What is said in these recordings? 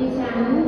陛下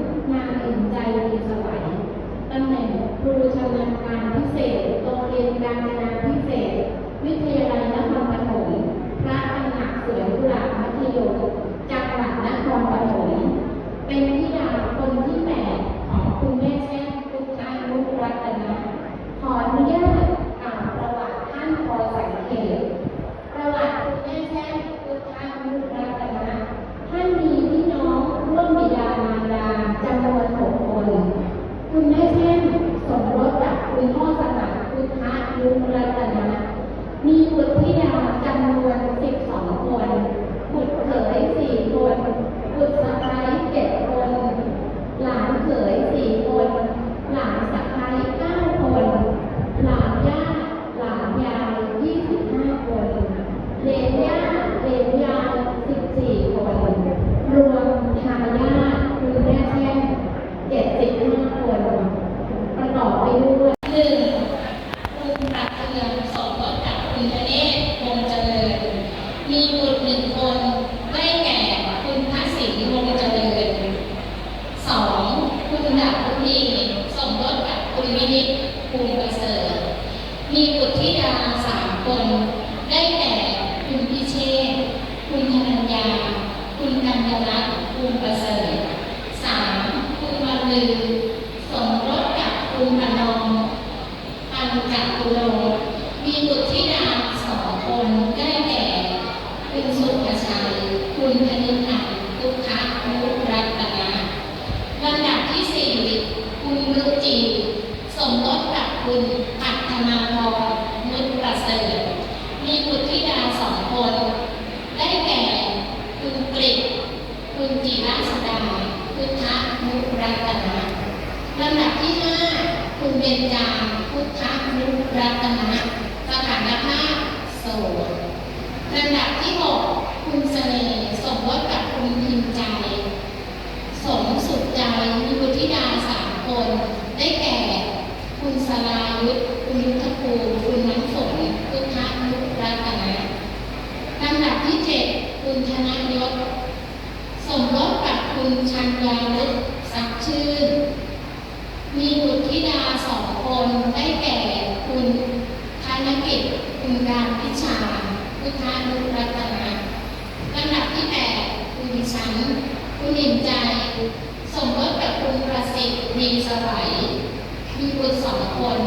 บุญรัตนาลำดับที่แปดคุณชั้นคุณเห็นใจ สมรสกับคุณประสิทธิ์ดีสไบมีบุตรสองคน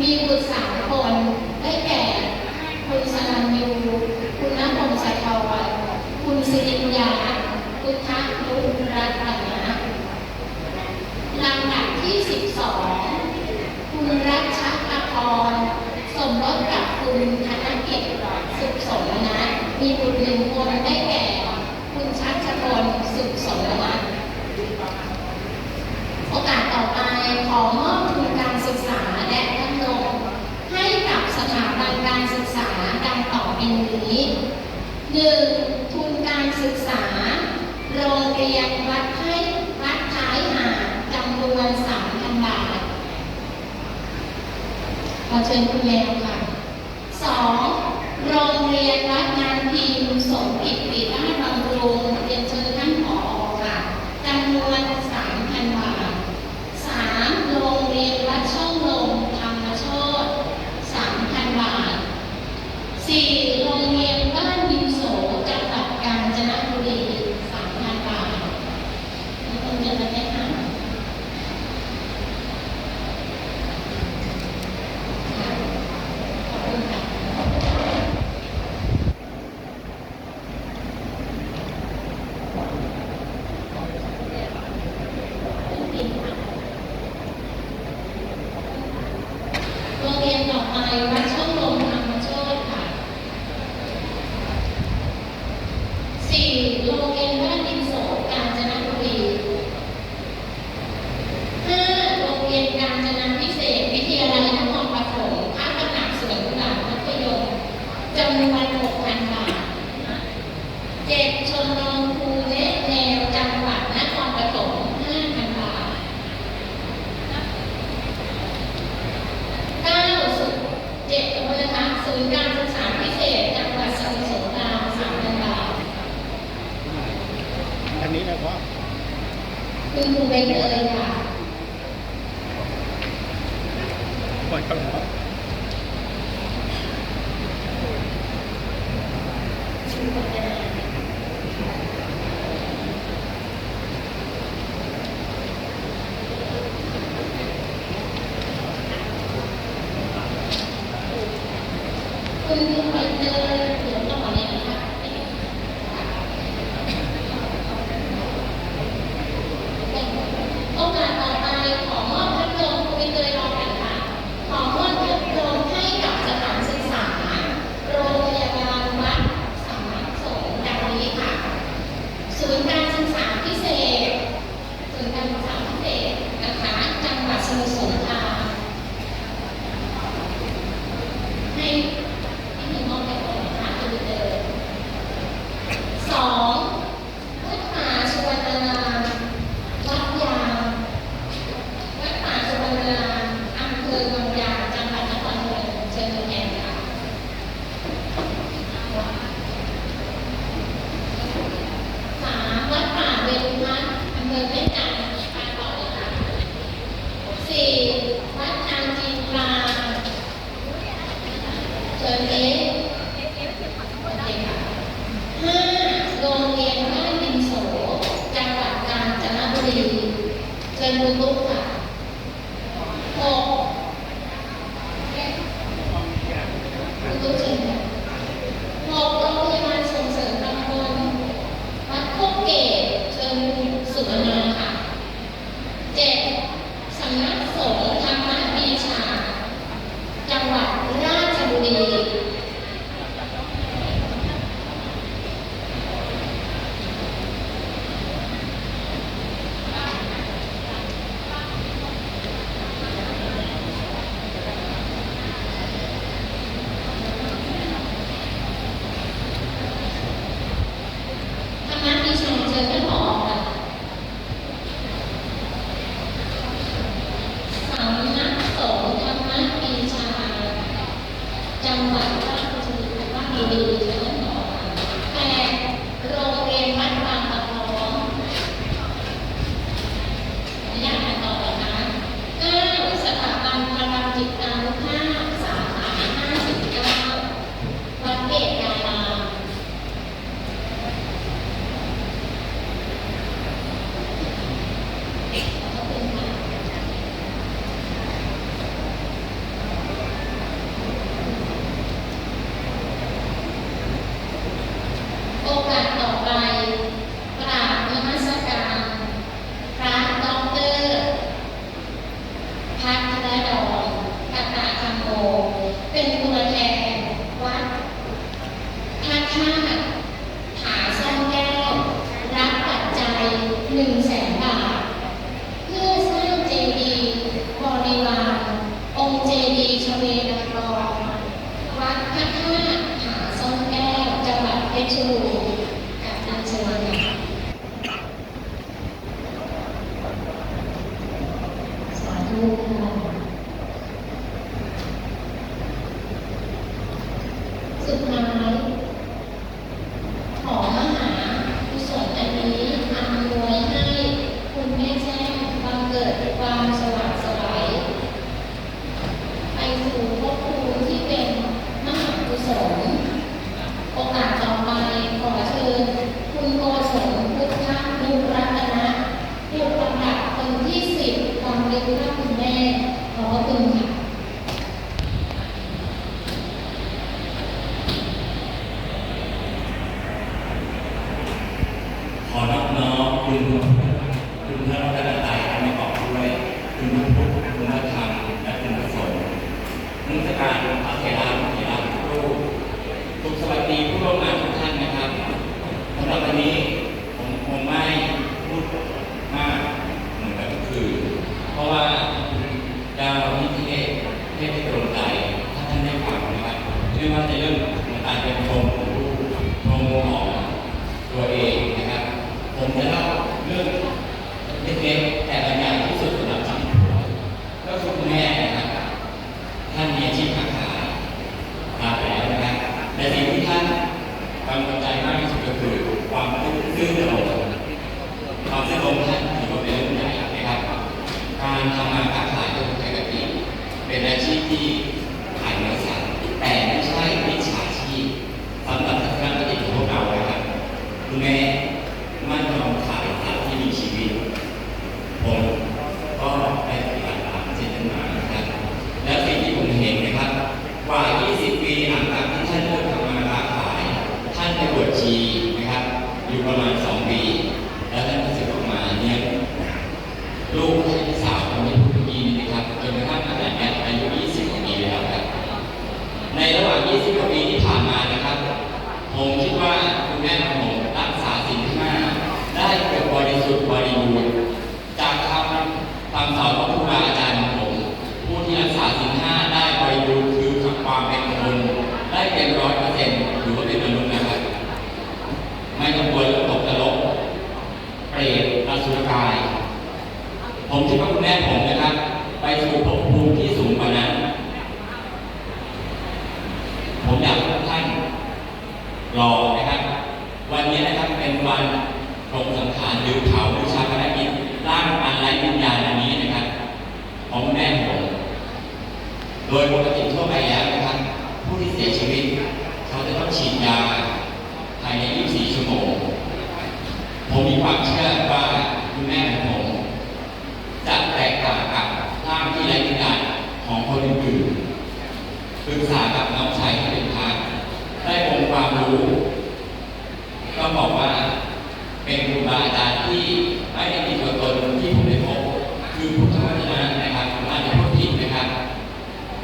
มีบุตรสามคน ได้แก่ คุณสนันยู คุณน้ำพงศ์สายทวัฒคุณสิริญาคุณทักลุณรัตนะลำดับที่สิบสองคุณรัชตะพรสมรสกับคุณธนกิจสุขสมนะ มีบุตรหนึ่งคนได้แก่ คุณชัชพลสุขสมนะโอกาสต่อไปขอมอบทุนการศึกษาและ กับสถาบันการศึกษาดังต่อไปนี้ 1. ทุนการศึกษา โรงเรียนวัดให้วัดท้ายหาจำนวน3,000 บาท ขอเชิญคุณแมวค่ะ 2. โรงเรียนวัดงานพิมพ์สมกิจติราชบำรุงเรียนเชิญท่าน เชิญคุ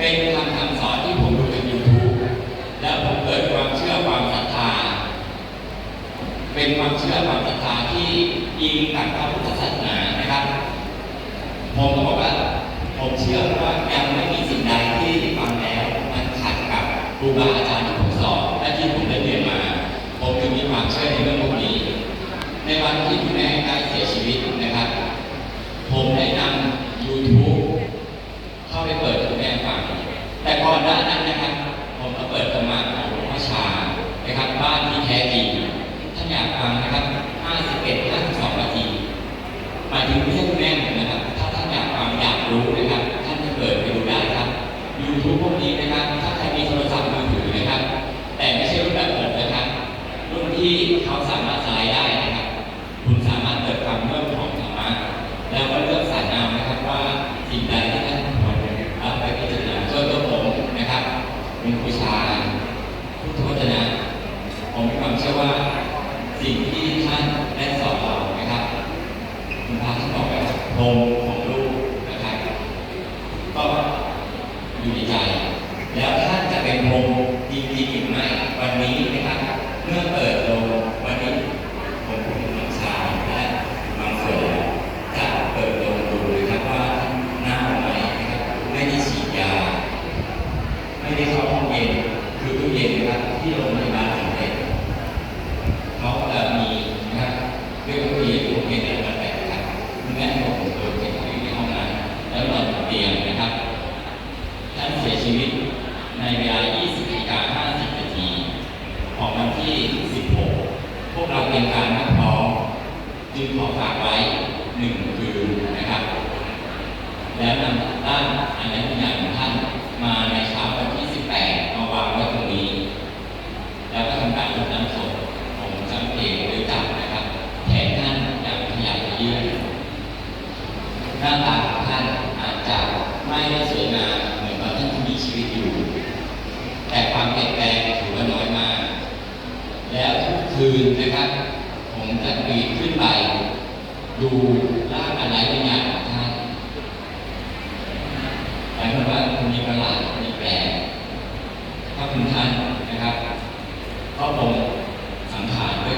เป็นคำคำสอนที่ผมดูในยูทูบแล้วผมเกิดความเชื่อความศรัทธา เป็นความเชื่อความศรัทธาที่อิงตับพระพุทธศาสนานะครับ ผมก็บอกว่า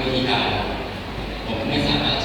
วิธีการผมไม่สามารถ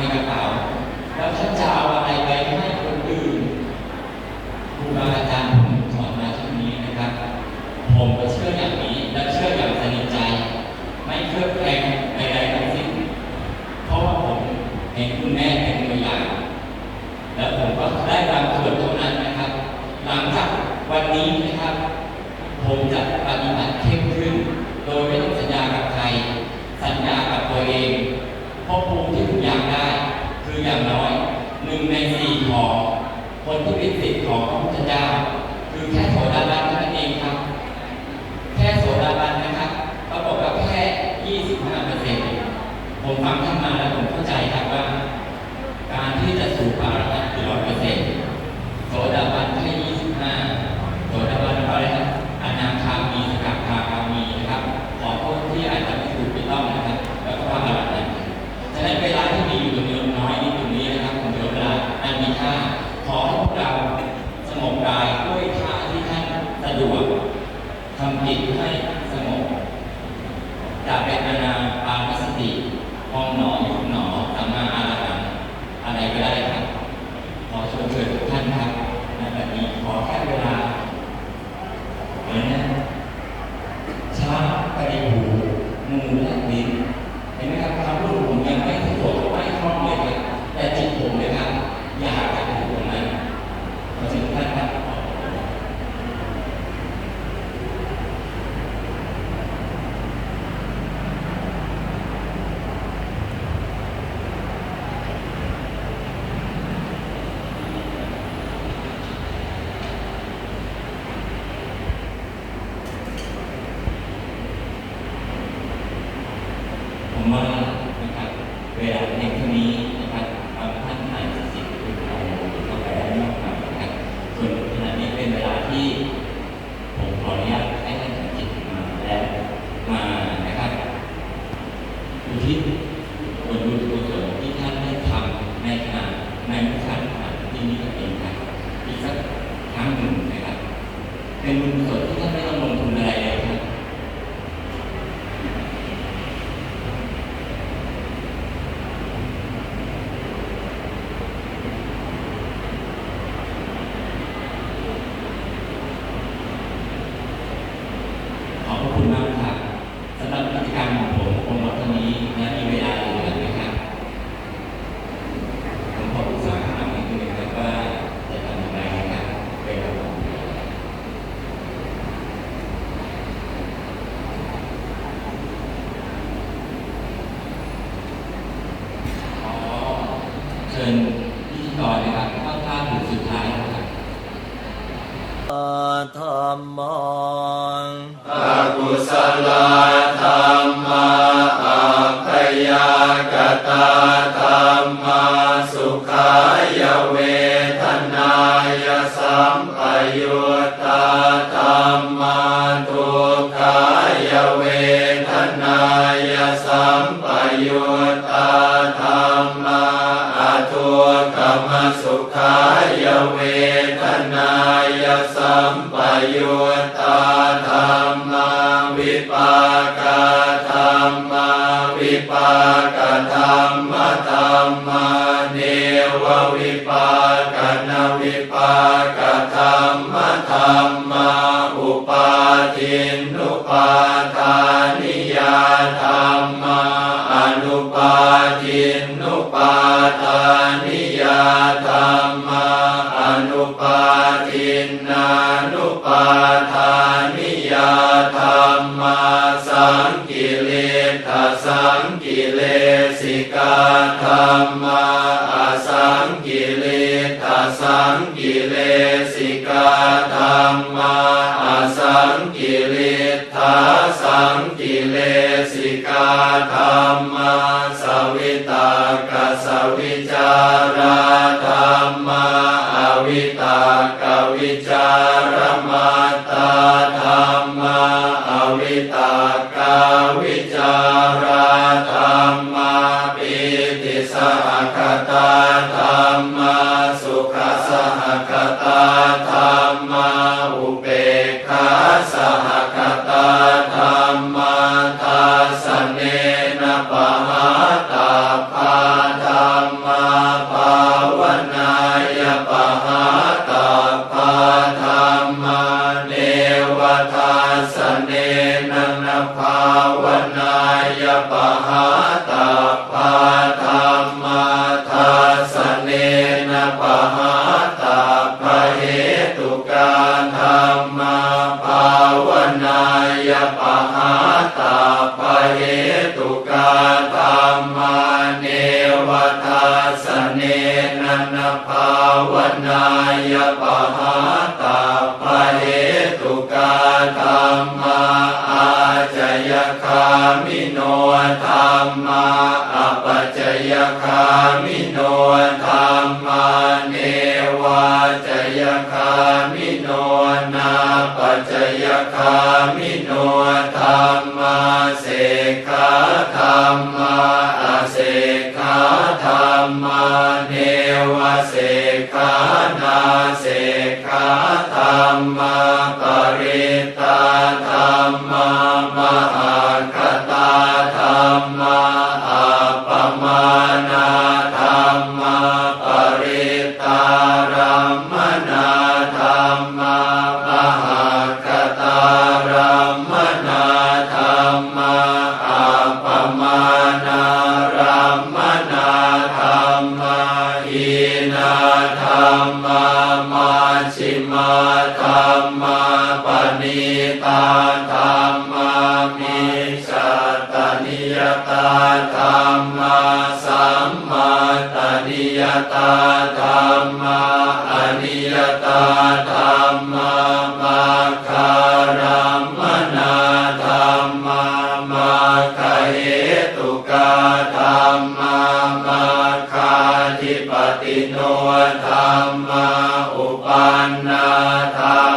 มีกระเป๋าแล้วท่านจะเอาอะ มปโยต ธัมมา มมา ธิปติโนธรรมาอุปนนาธา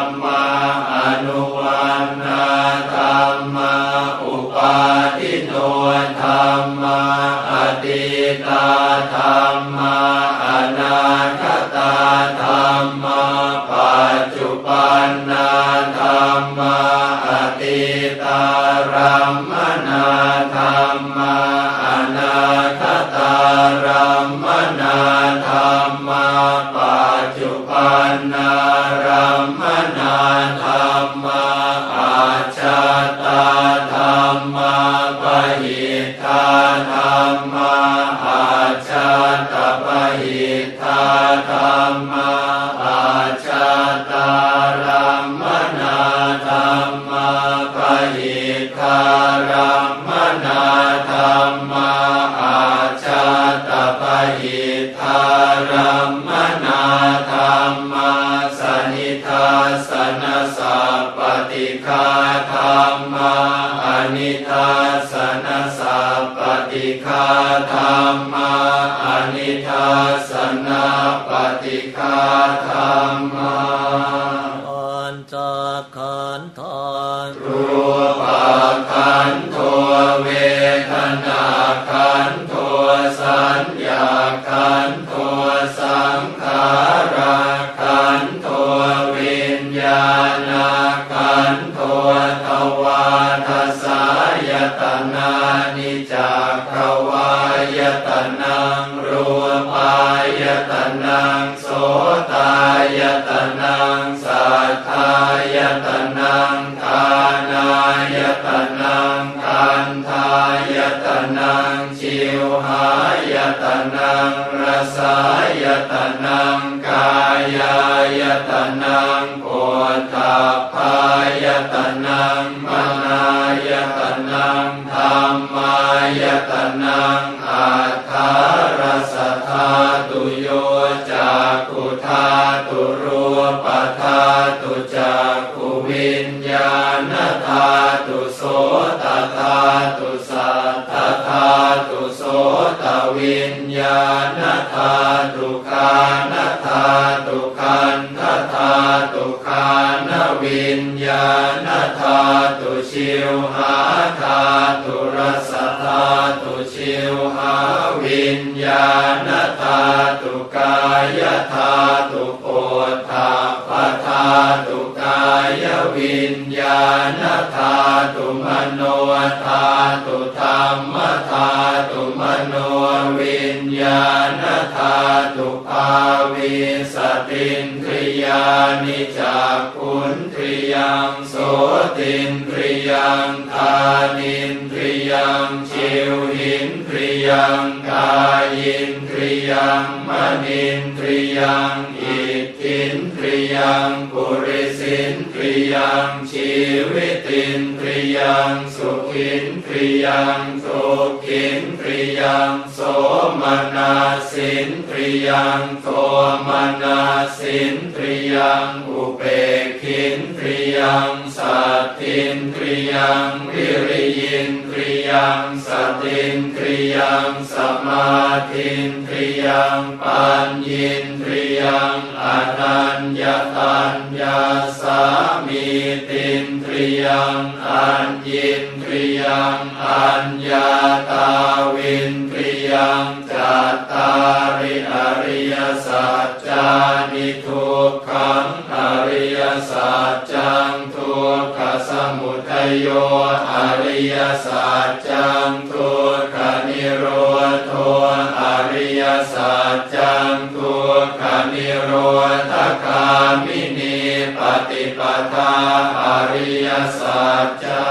การัมมนาธรรมา ตายตนังส งอุเบกขินทริยังสัตทินทริยังวิริยินทริยังสตินทริยังสมาธินทริยังปัญญินทริยังอนัญญตัญญาสามีตินทริยังอัญญินทริยังอัญญาตาวิน ยังจัตตาริอริยสัจจานิทุกขังอริยสัจจังทุกขสมุทัยโยอริยสัจจังทุกขนิโรธโทอริยสัจจังทุกขนิโรธคามินีปฏิปทาอริยสัจจัง